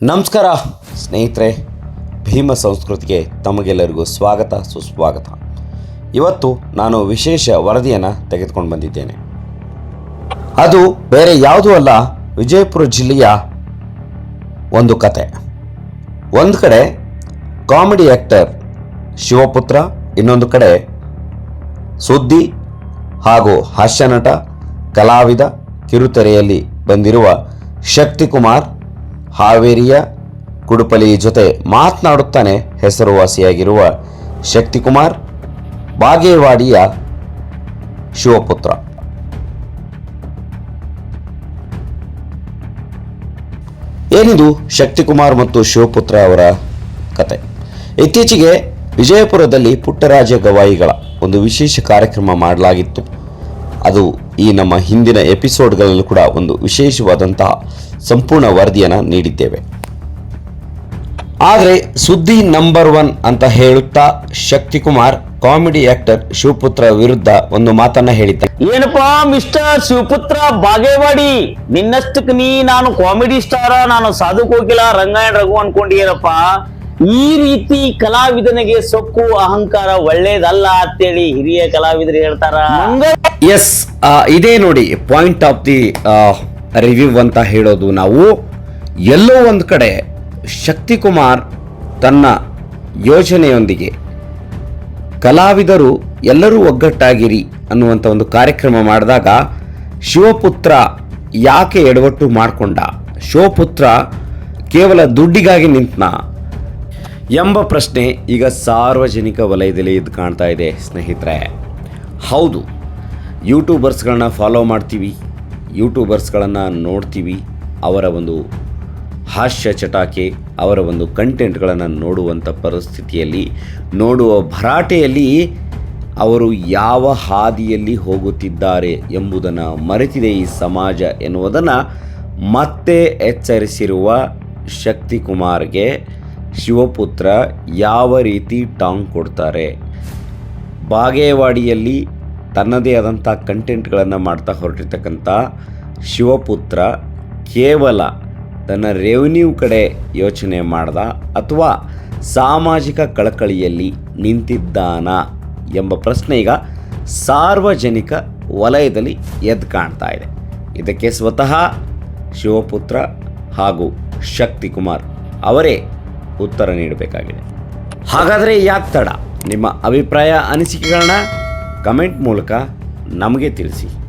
ನಮಸ್ಕಾರ, ಸ್ನೇಹಿತರೆ. ಭೀಮ ಸಂಸ್ಕೃತಿಗೆ ತಮಗೆಲ್ಲರಿಗೂ ಸ್ವಾಗತ, ಸುಸ್ವಾಗತ. ಇವತ್ತು ನಾನು ವಿಶೇಷ ವರದಿಯನ್ನು ತೆಗೆದುಕೊಂಡು ಬಂದಿದ್ದೇನೆ. ಅದು ಬೇರೆ ಯಾವುದೂ ಅಲ್ಲ, ವಿಜಯಪುರ ಜಿಲ್ಲೆಯ ಒಂದು ಕತೆ. ಒಂದು ಕಡೆ ಕಾಮಿಡಿ ಆ್ಯಕ್ಟರ್ ಶಿವಪುತ್ರ, ಇನ್ನೊಂದು ಕಡೆ ಸುದ್ದಿ ಹಾಗೂ ಹಾಸ್ಯನಟ, ಕಲಾವಿದ ಕಿರುತೆರೆಯಲ್ಲಿ ಬಂದಿರುವ ಶಕ್ತಿಕುಮಾರ್ ಹಾವೇರಿಯ ಕುಡುಪಲಿ ಜೊತೆ ಮಾತನಾಡುತ್ತಾನೆ ಹೆಸರುವಾಸಿಯಾಗಿರುವ ಶಕ್ತಿಕುಮಾರ್ ಬಾಗೇವಾಡಿಯ ಶಿವಪುತ್ರ. ಏನಿದು ಶಕ್ತಿಕುಮಾರ್ ಮತ್ತು ಶಿವಪುತ್ರ ಅವರ ಕತೆ? ಇತ್ತೀಚೆಗೆ ವಿಜಯಪುರದಲ್ಲಿ ಪುಟ್ಟರಾಜ ಗವಾಯಿಗಳ ಒಂದು ವಿಶೇಷ ಕಾರ್ಯಕ್ರಮ ಮಾಡಲಾಗಿತ್ತು. ಅದು ಈ ನಮ್ಮ ಹಿಂದಿನ ಎಪಿಸೋಡ್ಗಳಲ್ಲೂ ಕೂಡ ಒಂದು ವಿಶೇಷವಾದಂತಹ ಸಂಪೂರ್ಣ ವರದಿಯನ್ನು ನೀಡಿದ್ದೇವೆ. ಆದರೆ ಸುದ್ದಿ ನಂಬರ್ ಒನ್ ಅಂತ ಹೇಳುತ್ತಾ ಶಕ್ತಿಕುಮಾರ್, ಕಾಮಿಡಿ ಆಕ್ಟರ್ ಶಿವಪುತ್ರ ವಿರುದ್ಧ ಒಂದು ಮಾತನ್ನ ಹೇಳಿದ್ದ ಏನಪ್ಪಾ ಮಿಸ್ಟರ್ ಶಿವಪುತ್ರ ಬಾಗೇವಾಡಿ? ನಿನ್ನಷ್ಟಕ್ಕೆ ನೀ ನಾನು ಕಾಮಿಡಿ ಸ್ಟಾರ, ನಾನು ಸಾಧು ಕೋಕಿಲ ರಂಗಾಯಣ ರಘು ಅನ್ಕೊಂಡಿಯೇನಪ್ಪ ಈ ರೀತಿ ಕಲಾವಿದನಿಗೆ ಸೊಕ್ಕು, ಅಹಂಕಾರ ಒಳ್ಳೇದಲ್ಲ ಅಂತೇಳಿ ಹಿರಿಯ ಕಲಾವಿದರು ಹೇಳ್ತಾರ? ಎಸ್ ಇದೇ ನೋಡಿ ಪಾಯಿಂಟ್ ಆಫ್ ದಿ ರಿವ್ಯೂ ಅಂತ ಹೇಳೋದು ನಾವು. ಎಲ್ಲೋ ಒಂದು ಕಡೆ ಶಕ್ತಿಕುಮಾರ್ ತನ್ನ ಯೋಜನೆಯೊಂದಿಗೆ ಕಲಾವಿದರು ಎಲ್ಲರೂ ಒಗ್ಗಟ್ಟಾಗಿರಿ ಅನ್ನುವಂಥ ಒಂದು ಕಾರ್ಯಕ್ರಮ ಮಾಡಿದಾಗ ಶಿವಪುತ್ರ ಯಾಕೆ ಎಡವಟ್ಟು ಮಾಡಿಕೊಂಡ? ಶಿವಪುತ್ರ ಕೇವಲ ದುಡ್ಡಿಗಾಗಿ ನಿಂತನ ಎಂಬ ಪ್ರಶ್ನೆ ಈಗ ಸಾರ್ವಜನಿಕ ವಲಯದಲ್ಲಿ ಇದು ಕಾಣ್ತಾ ಇದೆ, ಸ್ನೇಹಿತರೆ. ಹೌದು, ಯೂಟ್ಯೂಬರ್ಸ್ಗಳನ್ನ ಫಾಲೋ ಮಾಡ್ತೀವಿ, ಯೂಟ್ಯೂಬರ್ಸ್ಗಳನ್ನು ನೋಡ್ತೀವಿ, ಅವರ ಒಂದು ಹಾಸ್ಯ ಚಟಾಕಿ, ಅವರ ಒಂದು ಕಂಟೆಂಟ್ಗಳನ್ನು ನೋಡುವಂಥ ಪರಿಸ್ಥಿತಿಯಲ್ಲಿ, ನೋಡುವ ಭರಾಟೆಯಲ್ಲಿ ಅವರು ಯಾವ ಹಾದಿಯಲ್ಲಿ ಹೋಗುತ್ತಿದ್ದಾರೆ ಎಂಬುದನ್ನು ಮರೆತಿದೆ ಈ ಸಮಾಜ ಎನ್ನುವುದನ್ನು ಮತ್ತೆ ಎಚ್ಚರಿಸಿರುವ ಶಕ್ತಿಕುಮಾರ್ಗೆ ಶಿವಪುತ್ರ ಯಾವ ರೀತಿ ಟಾಂಗ್ ಕೊಡ್ತಾರೆ? ಬಾಗೇವಾಡಿಯಲ್ಲಿ ತನ್ನದೇ ಆದಂಥ ಕಂಟೆಂಟ್ಗಳನ್ನು ಮಾಡ್ತಾ ಹೊರಟಿರ್ತಕ್ಕಂಥ ಶಿವಪುತ್ರ ಕೇವಲ ತನ್ನ ರೆವಿನ್ಯೂ ಕಡೆ ಯೋಚನೆ ಮಾಡ್ದ ಅಥವಾ ಸಾಮಾಜಿಕ ಕಳಕಳಿಯಲ್ಲಿ ನಿಂತಿದ್ದಾನ ಎಂಬ ಪ್ರಶ್ನೆ ಈಗ ಸಾರ್ವಜನಿಕ ವಲಯದಲ್ಲಿ ಎದ್ದು ಕಾಣ್ತಾ ಇದೆ. ಇದಕ್ಕೆ ಸ್ವತಃ ಶಿವಪುತ್ರ ಹಾಗೂ ಶಕ್ತಿಕುಮಾರ್ ಅವರೇ ಉತ್ತರ ನೀಡಬೇಕಾಗಿದೆ. ಹಾಗಾದರೆ ಯಾಕೆ ತಡ? ನಿಮ್ಮ ಅಭಿಪ್ರಾಯ ಅನಿಸಿಕೆಗಳನ್ನ ಕಮೆಂಟ್ ಮೂಲಕ ನಮಗೆ ತಿಳಿಸಿ.